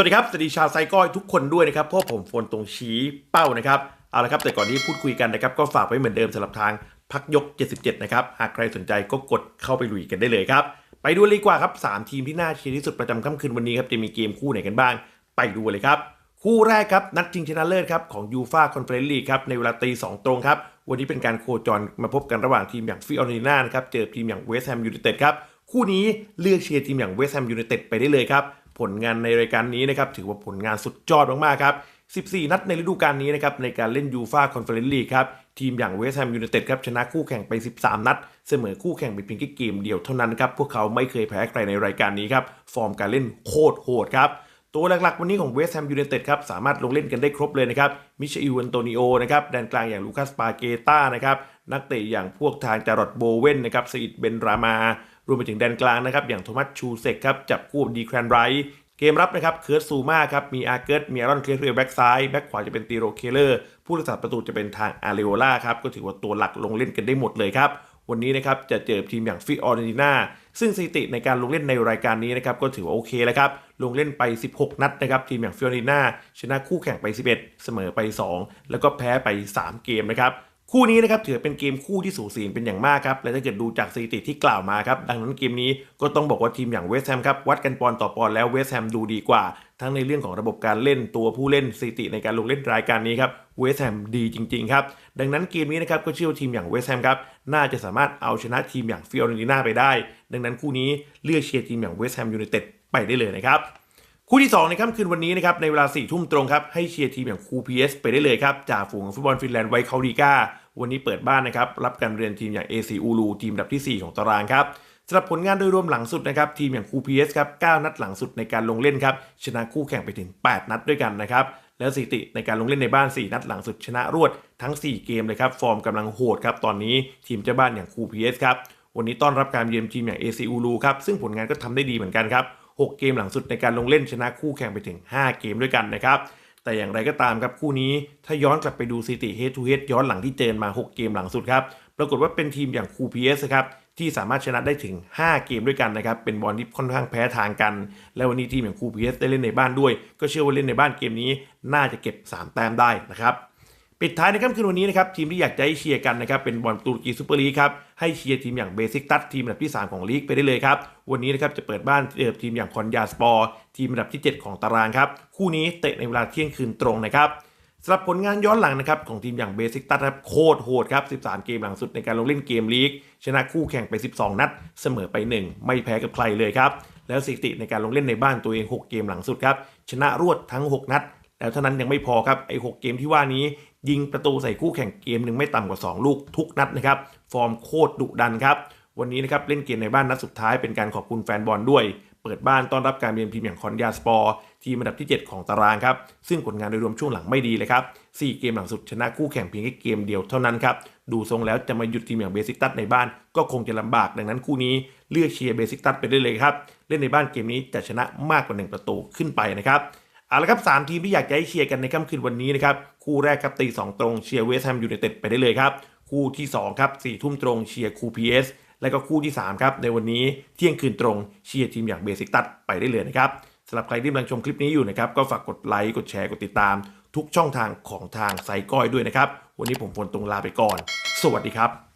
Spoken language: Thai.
วัสดีครับ สวัสดีชาวไซก้อยทุกคนด้วยนะครับพราะผมโฟนตรงชี้เป้านะครับเอาละครับแต่ก่อนที่พูดคุยกันนะครับก็ฝากไว้เหมือนเดิมสำหรับทางพักยก 77 นะครับ หากใครสนใจก็กดเข้าไปลุยกันได้เลยครับ ไปดูเลยดีกว่าครับ 3 ทีมที่น่าเชียร์ที่สุดประจำค่ำคืนวันนี้ครับ จะมีเกมคู่ไหนกันบ้าง ไปดูเลยครับ คู่แรกครับ นัดชิงชนะเลิศครับ ของยูฟาคอนเฟอเรนซ์ลีกครับ ในเวลาตีสองตรงครับ วันนี้เป็นการโคจรมาพบกันระหว่างทีมอย่างฟิออริน่านะครับเจอทีมอย่างเวสต์แฮมยูไนเต็ดครับคู่นี้เลือกเชียร์ทีมอย่างเวสต์แฮมยูไนเต็ดไปได้เลยครับ ผลงานในรายการนี้นะครับถือว่าผลงานสุดยอดมากๆครับ 14 นัดในฤดูกาลนี้นะครับในการเล่นยูฟาคอนเฟอเรนซ์ลีกครับทีมอย่างเวสต์แฮมยูไนเต็ดครับชนะคู่แข่งไป 13 นัด เสมอคู่แข่งไปเพียงแค่เกมเดียวเท่านั้นครับพวกเขาไม่เคยแพ้ใครในรายการนี้ครับฟอร์มการเล่นโคตรโหดครับตัวหลักๆ วันนี้ของเวสต์แฮมยูไนเต็ดครับสามารถลงเล่นกันได้ครบเลยนะครับมิเชลอันโตนิโอนะครับแดนกลางอย่างลูคัสปาเกต้านะครับนักเตะอย่างพวกทางจารอดโบเวนนะครับซีดเบนรามา รวมไปถึงแดนกลางนะครับ อย่างโทมัสชูเซกครับจับคู่ดีแครนไรท์เกมรับนะครับเคิร์ตซูมาครับมีอาร์เกิร์ตมีอารอนเคลเรียแบ็กซ้ายแบ็กขวาจะเป็นตีโรเคเลอร์ ผู้รักษาประตูจะเป็นทางอาริโอล่าครับก็ถือว่าตัวหลักลงเล่นกันได้หมดเลยครับวันนี้นะครับจะเจอทีมอย่างฟิออร์เนตินาซึ่งสถิติในการลงเล่นในรายการนี้นะครับก็ถือว่าโอเคแล้วครับลงเล่นไป 16 นัดนะครับทีมอย่างฟิออร์เนตินาชนะคู่แข่งไป 11 เสมอไป 2 แล้วก็แพ้ไป 3 เกมนะครับ คู่นี้นะครับถือเป็นเกมคู่ที่สูสีเป็นอย่างมากครับ และถ้าเกิดดูจากสถิติที่กล่าวมาครับ ดังนั้นเกมนี้ก็ต้องบอกว่าทีมอย่างเวสต์แฮมครับ วัดกันปอนต่อปอนแล้วเวสต์แฮมดูดีกว่า ทั้งในเรื่องของระบบการเล่นตัวผู้เล่นสถิติในการลงเล่นรายการนี้ครับเวสต์แฮมดีจริงๆครับ ดังนั้นเกมนี้นะครับก็เชื่อว่าทีมอย่างเวสต์แฮมครับน่าจะสามารถเอาชนะทีมอย่างฟิออเรนตินาไปได้ ดังนั้นคู่นี้เลือกเชียร์ทีมอย่างเวสต์แฮมยูไนเต็ดไปได้เลยนะครับ คู่ที่ 2 ในค่ำคืนวันนี้นะครับในเวลา4ี่ทุ่มตรงครับให้เชียร์ทีมอย่างคูพีเอสไปได้เลยครับจากฝูงฟุตบอลฟินแลนด์ไวคาริก้าวันนี้เปิดบ้านนะครับรับการเรียนทีมอย่าง AC อูลูทีมดับทีสี่ 4 ของตารางครับสำหรับผลงานโดยรวมหลังสุดนะครับทีมอย่างคูพีเอสครับ9นัดหลังสุดในการลงเล่นครับชนะคู่แข่งไปถึง 8 นัดด้วยกันนะครับแล้วสถิติในการลงเล่นในบ้าน 4 นัดหลังสุดชนะรวดทั้ง 4 เกมเลยครับฟอร์มกำลังโหดครับตอนนี้ทีมเจ้าบ้านอย่างคูพีเอสครับวันนี้ต้อนรับการเยือนทีมอย่าง AC อูลูครับซึ่งผลงานก็ทำได้ดีเหมือนกันครับ 6 เกมหลังสุดในการลงเล่นชนะคู่แข่งไปถึง 5 เกมด้วยกันนะครับแต่อย่างไรก็ตามครับคู่นี้ถ้าย้อนกลับไปดูสถิติ head to head ย้อนหลังที่เจอมา 6 เกมหลังสุดครับปรากฏว่าเป็นทีมอย่างคูพีเอสครับที่สามารถชนะได้ถึง 5 เกมด้วยกันนะครับเป็นบอลที่ค่อนข้างแพ้ทางกัน และวันนี้ทีมอย่างคูพีเอสได้เล่นในบ้านด้วย ก็เชื่อว่าเล่นในบ้านเกมนี้ น่าจะเก็บ 3 แต้มได้นะครับ ปิดท้ายในค่ำคืนวันนี้นะครับทีมที่อยากจะให้เชียร์กันนะครับเป็นบอลตุรกีซูเปอร์ลีกครับให้เชียร์ทีมอย่างเบสิกตัสทีมอันดับที่ 3 ของลีกไปได้เลยครับวันนี้นะครับจะเปิดบ้านเจอทีมอย่างคอนยาสปอร์ทีมอันดับที่ 7 ของตารางครับคู่นี้เตะในเวลาเที่ยงคืนตรงนะครับสำหรับผลงานย้อนหลังนะครับของทีมอย่างเบสิกตัสครับโคตรโหดครับ 13 เกมหลังสุดในการลงเล่นเกมลีก ชนะคู่แข่งไป 12 นัด เสมอไป 1 ไม่แพ้กับใครเลยครับแล้วสถิติในการลงเล่นในบ้านตัวเอง 6 เกมหลังสุดครับชนะรวดทั้ง 6 นัด แล้วเท่านั้นยังไม่พอครับไอ้6เกมที่ว่านี้ ยิงประตูใส่คู่แข่งเกมหนึ่งไม่ต่ำกว่า 2 ลูกทุกนัดนะครับฟอร์มโคตรดุดันครับวันนี้นะครับเล่นเกมในบ้านนัดสุดท้ายเป็นการขอบคุณแฟนบอลด้วย เปิดบ้านต้อนรับการเยือนทีมอย่างคอนยาสปอร์ทีมอันดับที่ 7 ของตารางครับซึ่งผลงานโดยรวมช่วงหลังไม่ดีเลยครับ4เกมหลังสุดชนะคู่แข่งเพียงแค่เกมเดียวเท่านั้นครับดูทรงแล้วจะมาหยุดทีมอย่างเบสิกตัสในบ้านก็คงจะลำบากดังนั้นคู่นี้เลือกเชียร์เบสิกตัสไปได้เลยครับเล่นในบ้านเกมนี้จะชนะมากกว่า 1 ประตูขึ้นไปนะครับ เอาละครับสามทีมที่อยากจะให้เชียร์กันในค่ำคืนวันนี้นะครับ คู่แรกครับตีสองตรงเชียร์เวสต์แฮมยูไนเต็ดไปได้เลยครับ คู่ที่2ครับสี่ทุ่มตรงเชียร์คูพีเอสและก็คู่ที่ 3 ครับ ในวันนี้เที่ยงคืนตรงเชียร์ทีมอย่างเบสิกตัดไปได้เลยนะครับสำหรับใครที่กำลังชมคลิปนี้อยู่นะครับ ก็ฝากกดไลค์กดแชร์กดติดตาม ทุกช่องทางของทางไซก้อยด้วยนะครับ วันนี้ผมพลตรงลาไปก่อน สวัสดีครับ